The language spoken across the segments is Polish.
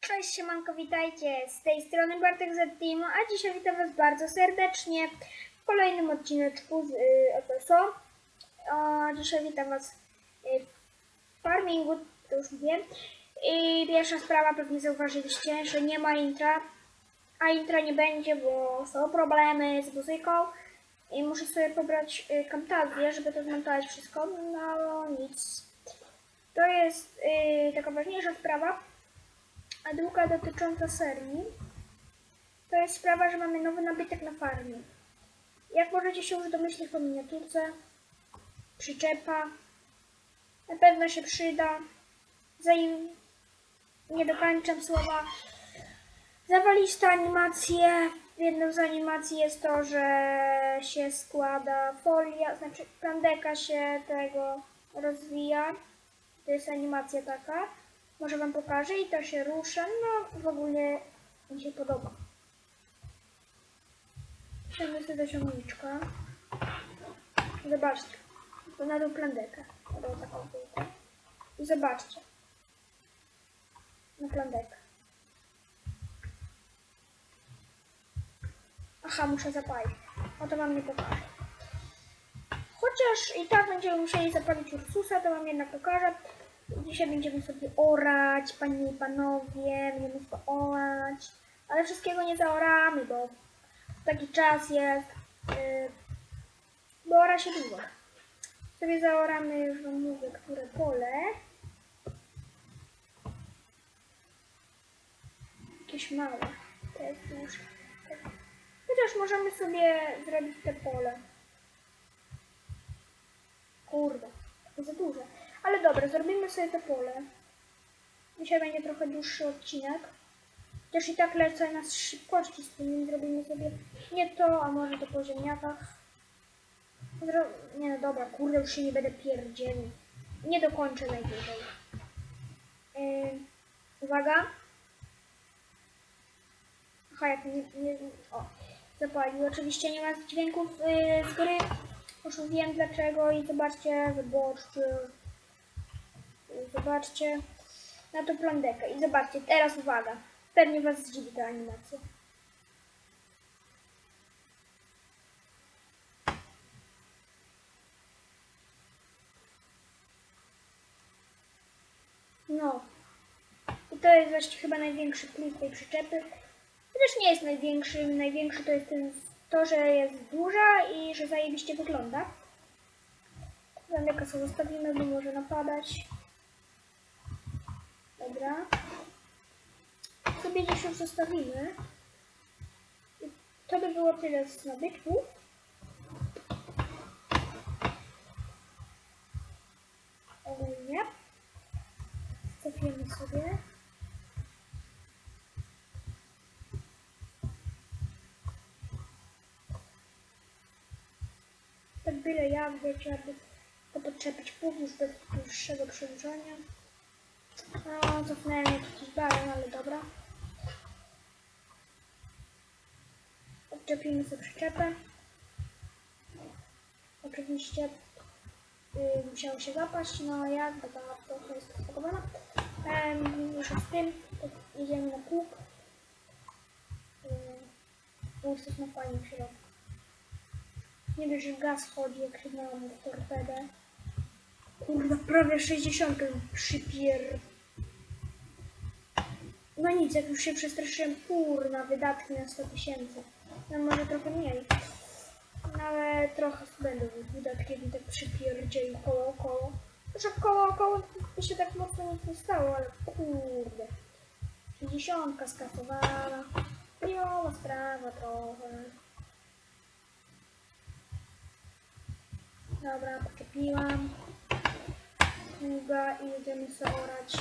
Cześć siemanko, witajcie! Z tej strony Bartek z Teamu, a dzisiaj witam Was bardzo serdecznie w kolejnym odcineczku z y, FSO. A dzisiaj witam Was y, w farmingu, to już wiem. I pierwsza sprawa, pewnie zauważyliście, że nie ma intra, a intra nie będzie, bo są problemy z muzyką i muszę sobie pobrać y, żeby to zmontować wszystko, no nic. To jest y, taka ważniejsza sprawa, a druga dotycząca serii, to jest sprawa, że mamy nowy nabytek na farmie. Jak możecie się już domyślić po miniaturce, przyczepa, na pewno się przyda. Zanim nie dokończam słowa, zawalista animacje. Jedną z animacji jest to, że się składa folia, znaczy plandeka się tego rozwija. To jest animacja taka. Może wam pokażę i to się rusza. No w ogóle mi się podoba. Sięgnę sobie do ciągniczka. Zobaczcie. To na dół plandekę. I zobaczcie. Na plandekę. Aha, muszę zapalić. O to wam nie pokażę. Chociaż i tak będziemy musieli zapalić Ursusa, to wam jednak pokażę. Dzisiaj będziemy sobie orać, panie i panowie, będziemy sobie orać. Ale wszystkiego nie zaoramy, bo taki czas jest. Yy, bo ora się długo. Sobie zaoramy, już wam mówię, które pole. Jakieś małe. To jest duże. Chociaż możemy sobie zrobić te pole. Kurde, to za duże. Ale dobra, zrobimy sobie te pole. Dzisiaj będzie trochę dłuższy odcinek. Chociaż i tak lecę na szybkości z tym, zrobimy sobie nie to, a może to po ziemniakach. Zro... Nie no dobra, kurde, już się nie będę pierdzielił. Nie dokończę najwyżej. Yy, uwaga. Aha, jak nie, nie... O, zapalił. Oczywiście nie ma dźwięków yy, z gry. Już wiem dlaczego i zobaczcie, wyborczy. Zobaczcie na tą plandekę i zobaczcie, teraz uwaga. Pewnie Was zdziwi ta animacja. No. I to jest właśnie chyba największy plus tej przyczepy. Chociaż nie jest największy. Największy to jest ten, to, że jest duża i że zajebiście wygląda. Plandekę sobie zostawimy, bo może napadać. Dobra. Sobie gdzieś już zostawimy. To by było tyle z nabytków. Ogólnie. Cofiemy sobie. Tak byle jak, wiecie, aby to podczepić pług już bez dłuższego przedłużania. No, cofnąłem jakiś balon, ale dobra. Odczepimy sobie przyczepę. Oczywiście yy, musiało się zapaść, no bo ta trochę jest spakowana. Um, już z tym, to jedziemy na pług. Yy, jesteśmy fajnie w środku. Nie wiesz, że gaz chodzi, jak się miałam w torpedę. Kurwa, prawie 60 przypier... No nic, jak już się przestraszyłem, kurna, wydatki na 100 tysięcy. No może trochę mniej. No ale trochę będą wydatki, jak mi tak przypierdzieli koło około. Chociaż koło około by się tak mocno nic nie stało, ale kurde. 60 skasowana. Miała sprawa trochę. Dobra, poczepiłam. Długa i jedziemy sobie orać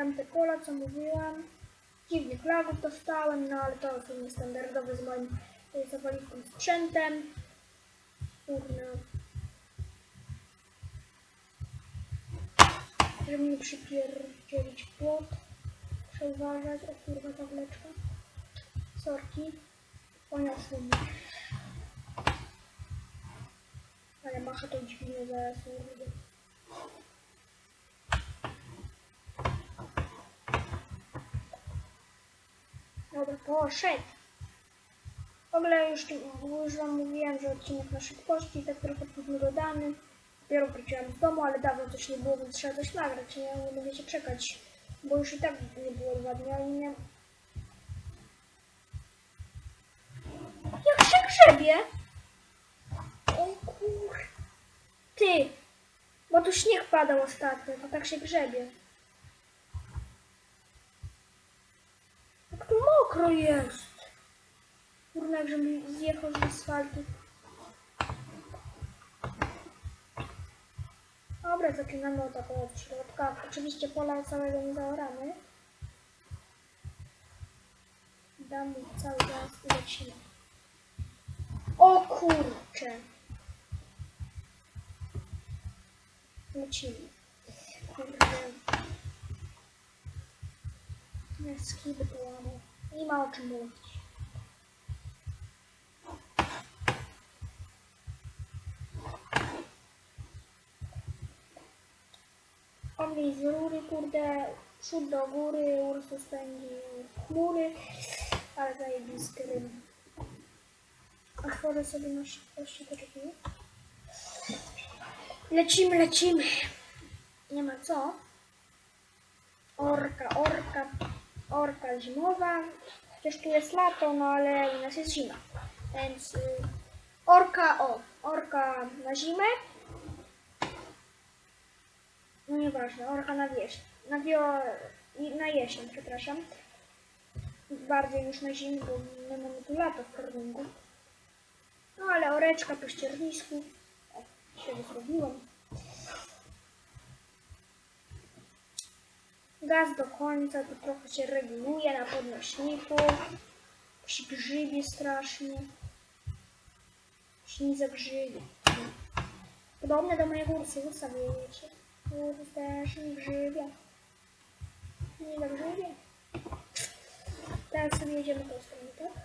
tamte pola, co mówiłam. Dziwnych lagów dostałem, no ale to są niestandardowe z moim y, zawalistym sprzętem. Kurna. Żeby nie przypierdzielić płot. Muszę uważać. O kurwa, tableczka. Sorki. Poniosły mnie. Ale macha tą dźwignię zaraz, kurde. Dobra, poszedł. W ogóle już, już wam mówiłem, że odcinek na szybkości, tak trochę późno dodany. Dopiero wróciłam z domu, ale dawno coś nie było, więc trzeba coś nagrać. Nie, nie mogę się czekać, bo już i tak nie było dwa dni, ale nie... Jak się grzebie? O kur... Ty! Bo tu śnieg padał ostatnio, to tak się grzebie. Jak tu mokro jest. Kurna, żebym zjechał z asfaltu. Dobra, zaczynamy od takiego od środka. Oczywiście pola całego nie zaoramy. Dam mu cały gaz i lecimy. O kurcze! Lecimy. Kurde. Ja skiby połamał. Nie ma o czym mówić. Ogień z rury, kurde, przód do góry, Ursus pędzi chmury, ale zajebisty rym. Otworzę sobie na szybkości, poczekaj. Lecimy, lecimy. Nie ma co. Orka, orka, orka zimowa. Chociaż tu jest lato, no ale u nas jest zima. Więc y, orka, o, orka na zimę. No nieważne, orka na wieś. Na wio... na jesień, przepraszam. Bardziej niż na zimę, bo my mamy tu lato w Korwingu. No ale oreczka po ściernisku. O, się wysłowiłam. Gaz do końca, tu trochę się reguluje na podnośniku. Się grzybie strasznie. Się nie zagrzybie. Podobne do mojego Ursusa, wiecie. Ursus też nie grzybie. Nie zagrzybie. Teraz sobie jedziemy tą stronę, tak?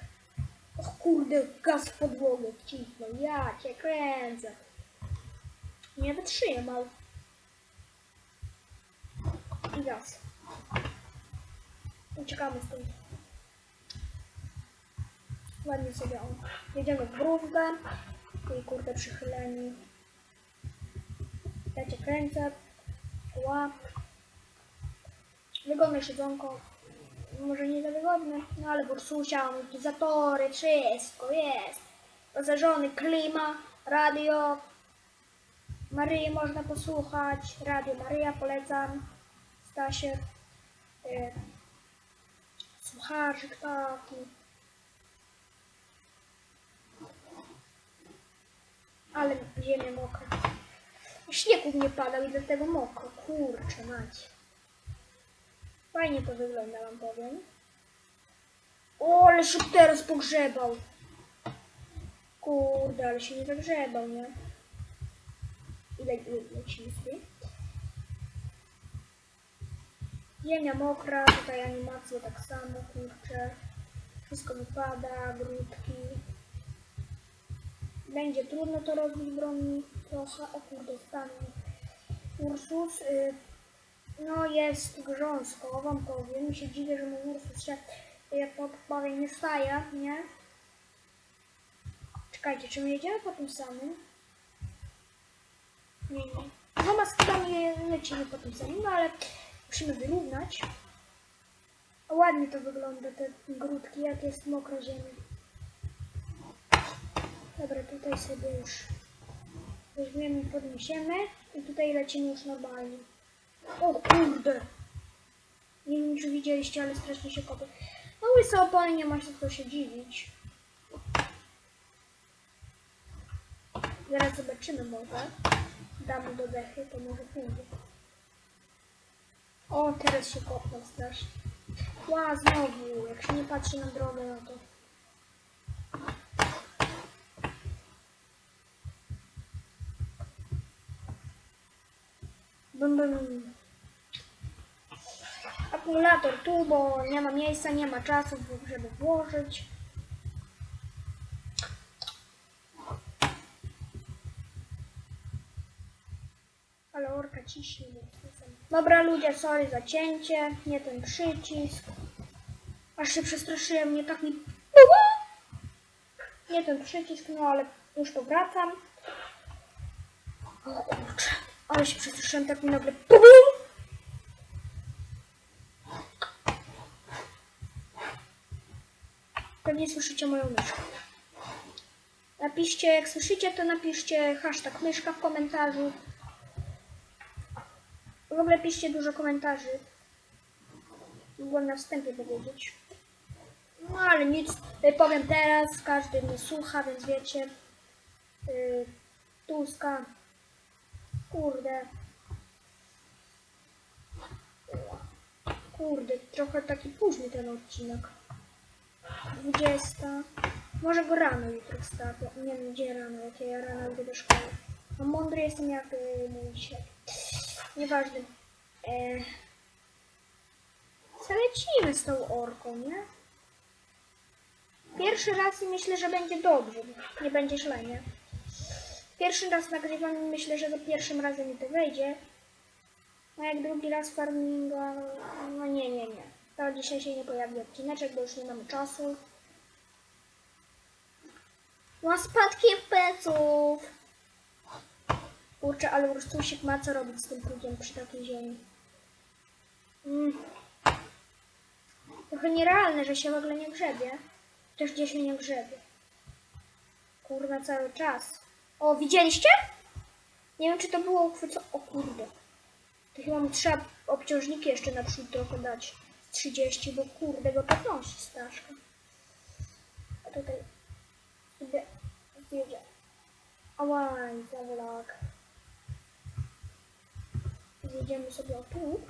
O kurde, gaz w podłogę wcisnął. Ja cię kręcę. Nie wytrzymał. I gaz. Uciekamy stąd. Ładnie sobie on. Jedziemy w mrówkę. I kurde przychyleni. Ja cię kręcę. Łap. Wygodne siedzonko. Może nie za wygodne, no ale Ursusia, amortyzatory, wszystko jest. Rozszerzony klima, radio. Maryi można posłuchać. Radio Maryja polecam. Stasiek. Y, słucharzyk taki. Ale ziemia mokra. Śnieg u mnie padał i dlatego mokro. Kurczę mać. Fajnie to wygląda, wam powiem. O, ale się teraz pogrzebał. Kurde, ale się nie zagrzebał, nie? Ile ile lecimy sobie? Ziemia mokra, tutaj animacje tak samo, kurczę. Wszystko wypada, grudki. Będzie trudno to rozbić broni trochę. O kurde, stan. Ursus. Y, no jest grząsko, wam powiem. Mi się dziwię, że mój Ursus się jak powiem nie wstaje, nie? Czekajcie, czy my jedziemy po tym samym? Nie, nie. Dwoma skidami lecimy po tym samym, no ale musimy wyrównać. O, ładnie to wygląda, te grudki, jak jest mokra ziemia. Dobra, tutaj sobie już weźmiemy podniesiemy i tutaj lecimy już normalnie. O kurde! Nie wiem, czy widzieliście, ale strasznie się kopie. No łyse opony, nie ma się co się dziwić. Zaraz zobaczymy może. Damy do dechy, to może pójdzie. O, teraz się kopnął strasznie. Ła, znowu, jak się nie patrzy na drogę, no to... Bum, bum. Akumulator tu, bo nie ma miejsca, nie ma czasu, żeby włożyć. Nie wiem. Dobra ludzie, sorry za cięcie, nie ten przycisk. Aż się przestraszyłem, mnie tak mi... Nie ten przycisk, no ale już powracam. O kurczę, ale się przestraszyłem, tak mi nagle... Pewnie słyszycie moją myszkę. Napiszcie, jak słyszycie, to napiszcie hashtag myszka w komentarzu. W ogóle piszcie dużo komentarzy. Mogłem na wstępie powiedzieć. No ale nic, y, powiem teraz, każdy mnie słucha, więc wiecie. Yy, Tuska. Kurde. Kurde, trochę taki późny ten odcinek. 20. Może go rano jutro wstawię. Nie wiem, gdzie rano, jakie ja rano idę do szkoły. No mądry jestem jak y, mój dzisiaj. Nieważne. E... Zalecimy z tą orką, nie? Pierwszy raz i myślę, że będzie dobrze. Nie będzie źle, nie? Pierwszy raz nagrywam i myślę, że za pierwszym razem mi to wejdzie. A jak drugi raz farminga, no nie, nie, nie. To dzisiaj się nie pojawi odcineczek, bo już nie mamy czasu. No spadki peców. Kurczę, ale Ursusik ma co robić z tym prugiem przy takiej ziemi. Mm. Trochę nierealne, że się w ogóle nie grzebie. Też gdzieś mnie nie grzebie. Kurwa, cały czas. O, widzieliście? Nie wiem, czy to było uchwycone. O kurde. To chyba mi trzeba obciążniki jeszcze na przód trochę dać. Z 30, bo kurde go to nosi Staszka. A tutaj idę, zjedzie. Ałaj, za Zjedziemy sobie o tu.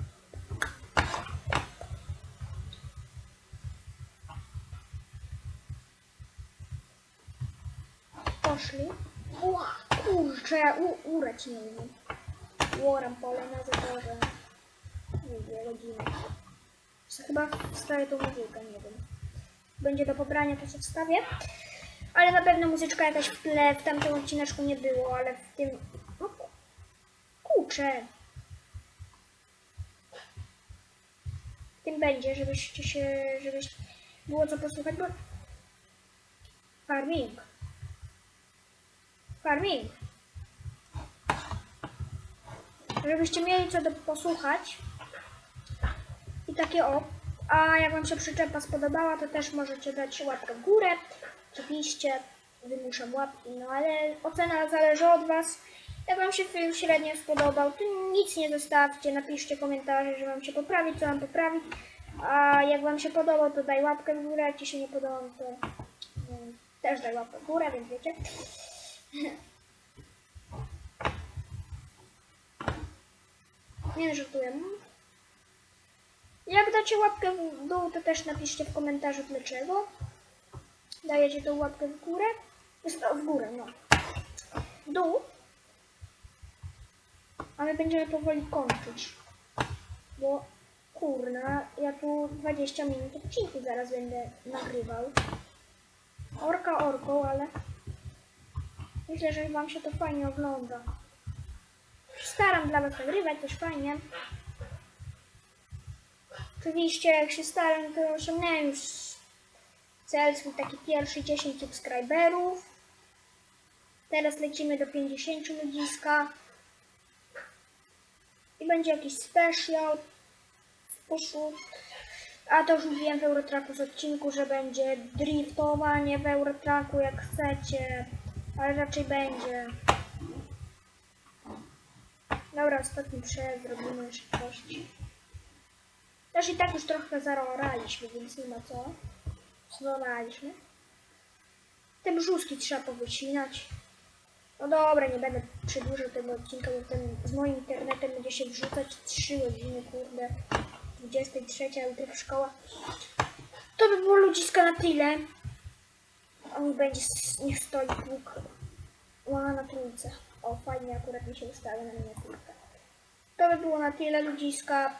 Poszli. Ła, kurczę, urać nie umiem. Łoram pole na zatorze. Dwie godziny. Co Chyba wstawię tą muzykę, nie wiem. Będzie do pobrania, to się wstawię. Ale na pewno muzyczka jakaś w tle, w tamtym odcineczku nie było, ale w tym... No, kurczę. Tym będzie, żebyście się... żebyś było co posłuchać, bo... Farming. Farming. Żebyście mieli co do posłuchać. I takie o. A jak Wam się przyczepa spodobała, to też możecie dać łapkę w górę. Oczywiście wymuszam łapki, no ale ocena zależy od Was. Jak Wam się film średnio spodobał, to nic nie zostawcie. Napiszcie komentarze, że Wam się poprawi, co mam poprawić. A jak Wam się podobał, to daj łapkę w górę. Jak Ci się nie podobał, to mm, też daj łapkę w górę, więc wiecie. Nie żartuję. Jak dacie łapkę w dół, to też napiszcie w komentarzu dlaczego. Dajecie tą łapkę w górę. W górę, no. W dół. A my będziemy powoli kończyć. Bo kurna, ja tu 20 minut odcinku zaraz będę nagrywał. Orka orką, ale myślę, że wam się to fajnie ogląda. Staram dla was nagrywać, też fajnie. Oczywiście jak się staram, to osiągnąłem już cel swój taki pierwszy 10 subskryberów. Teraz lecimy do 50 ludziska. Będzie jakiś special. A to już mówiłem w Eurotraku z odcinku, że będzie driftowanie w Eurotraku jak chcecie. Ale raczej będzie. Dobra, ostatni przejazd zrobimy szybkości. Też i tak już trochę zaroraliśmy, więc nie ma co. Zloraliśmy. Te brzuski trzeba powycinać. No dobra, nie będę przedłużał tego odcinka, bo ten z moim internetem będzie się wrzucać 3 godziny, kurde. 23, a jutro szkoła. To by było ludziska na tyle. A niech będzie, niech stoi pług. Ła na trójce. O, fajnie akurat mi się ustawia na miniaturkę. To by było na tyle ludziska.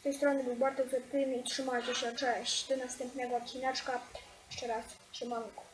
Z tej strony był Bartek Zetyn i trzymajcie się, cześć. Do następnego odcineczka. Jeszcze raz, trzymanko.